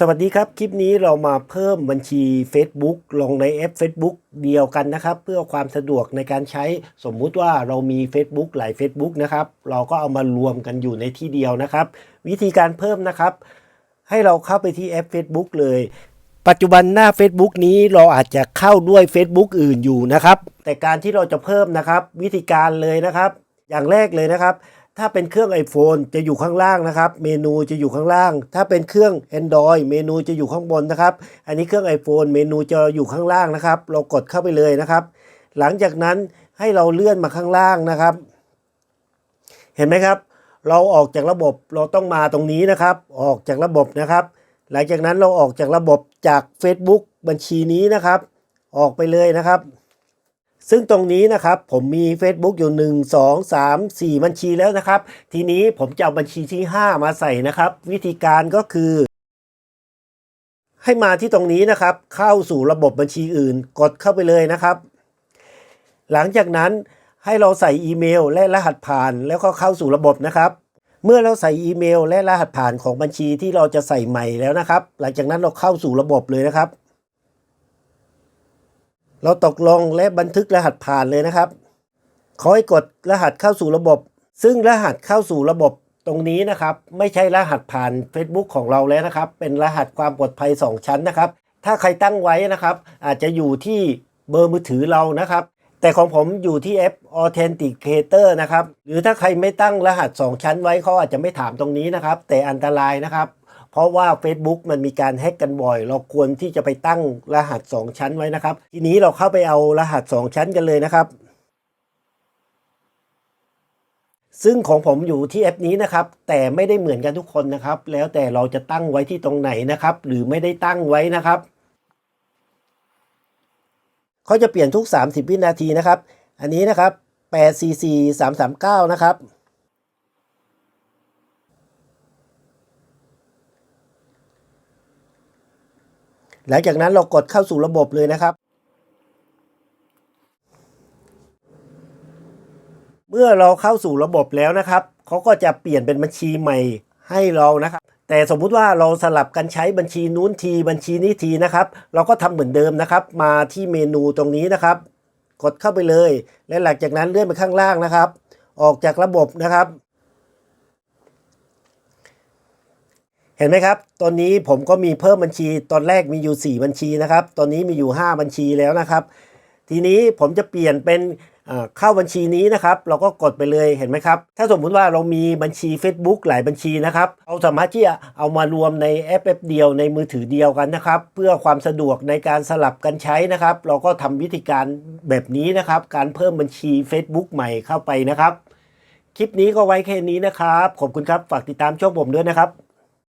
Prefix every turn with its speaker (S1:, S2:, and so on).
S1: สวัสดีครับคลิปนี้เรามาเพิ่มบัญชี Facebook ลงในแอป Facebook เดียวกันนะครับ เพื่อความสะดวกในการใช้สมมุติว่าเรามี Facebook หลาย Facebook นะครับเราก็เอามารวมกันอยู่ในที่เดียวนะครับ วิธีการเพิ่มนะครับ ให้เราเข้าไปที่แอป Facebook เลย ปัจจุบันหน้า Facebook นี้เราอาจจะเข้าด้วย Facebook อื่นอยู่นะครับ แต่การที่เราจะเพิ่มนะครับ วิธีการเลยนะครับ อย่างแรกเลยนะครับ ถ้าเป็นเครื่อง iPhone จะอยู่ข้างล่างนะครับ เมนูจะอยู่ข้างล่าง ถ้าเป็นเครื่อง Android เมนูจะอยู่ข้างบนนะครับ อันนี้เครื่อง iPhone เมนูจะอยู่ข้างล่างนะครับ เรากดเข้าไปเลยนะครับ หลังจากนั้นให้เราเลื่อนมาข้างล่างนะครับ เห็นไหมครับ เราออกจากระบบเราต้องมาตรงนี้นะครับ ออกจากระบบนะครับ หลังจากนั้นเราออกจากระบบจาก Facebook บัญชีนี้นะครับ ออกไปเลยนะครับ ซึ่งตรงนี้นะครับผมมี Facebook อยู่ 1 2 3 4 บัญชีแล้วนะครับ ทีนี้ผมจะเอาบัญชีที่ 5 มาใส่นะครับ วิธีการก็คือ ให้มาที่ตรงนี้นะครับ เข้าสู่ระบบบัญชีอื่น กดเข้าไปเลยนะครับ หลังจากนั้นให้เราใส่อีเมลและรหัสผ่านแล้วก็เข้าสู่ระบบนะครับ เมื่อเราใส่อีเมลและรหัสผ่านของบัญชีที่เราจะใส่ใหม่แล้วนะครับ หลังจากนั้นเราเข้าสู่ระบบเลยนะครับ เราตกลงและบันทึกรหัสผ่านเลยนะครับขอให้กดรหัสเข้าสู่ระบบ ซึ่งรหัสเข้าสู่ระบบตรงนี้นะครับ ไม่ใช่รหัสผ่าน Facebook ของเราแล้วนะครับ เป็นรหัสความปลอดภัย 2 ชั้นนะครับ ถ้าใครตั้งไว้นะครับ อาจจะอยู่ที่เบอร์มือถือเรานะครับ แต่ของผมอยู่ที่แอป Authenticator นะครับ หรือถ้าใครไม่ตั้งรหัส 2 ชั้นไว้เขาอาจจะไม่ถามตรงนี้นะครับ แต่อันตรายนะครับ เพราะว่า Facebook มันมีการแฮ็กกันบ่อย เราควรที่จะไปตั้งรหัส 2 ชั้นไว้นะครับ ทีนี้เราเข้าไปเอารหัส 2 ชั้นกันเลยนะครับ ซึ่งของผมอยู่ที่แอปนี้นะครับ แต่ไม่ได้เหมือนกันทุกคนนะครับ แล้วแต่เราจะตั้งไว้ที่ตรงไหนนะครับ หรือไม่ได้ตั้งไว้นะครับเขาจะเปลี่ยนทุก 30 วินาทีนะครับ อันนี้นะครับ8 4 4 3 3 9 นะครับ หลังจากนั้นเรากดเข้าสู่ระบบเลยนะครับ เมื่อเราเข้าสู่ระบบแล้วนะครับเขาก็จะเปลี่ยนเป็นบัญชีใหม่ให้เรานะครับ แต่สมมุติว่าเราสลับกันใช้บัญชีนู้นทีบัญชีนี้ทีนะครับ เราก็ทำเหมือนเดิมนะครับ มาที่เมนูตรงนี้นะครับ กดเข้าไปเลย และหลังจากนั้นเลื่อนไปข้างล่างนะครับ ออกจากระบบนะครับ เห็นไหมครับ ตอนนี้ผมก็มีเพิ่มบัญชี ตอนแรกมีอยู่ 4 บัญชีนะครับ ตอนนี้มีอยู่ 5 บัญชีแล้วนะครับ ทีนี้ผมจะเปลี่ยนเป็นเข้าบัญชีนี้นะครับ เราก็กดไปเลย เห็นไหมครับ ถ้าสมมุติว่าเรามีบัญชี Facebook หลายบัญชีนะครับ เราสามารถที่จะเอามารวมในแอปแอปเดียวในมือถือเดียวกันนะครับ เพื่อความสะดวกในการสลับกันใช้นะครับ เราก็ทำวิธีการแบบนี้นะครับ การเพิ่มบัญชี Facebook ใหม่เข้าไปนะครับ คลิปนี้ก็ไว้แค่นี้นะครับ ขอบคุณครับ ฝากติดตามช่องผมด้วยนะครับ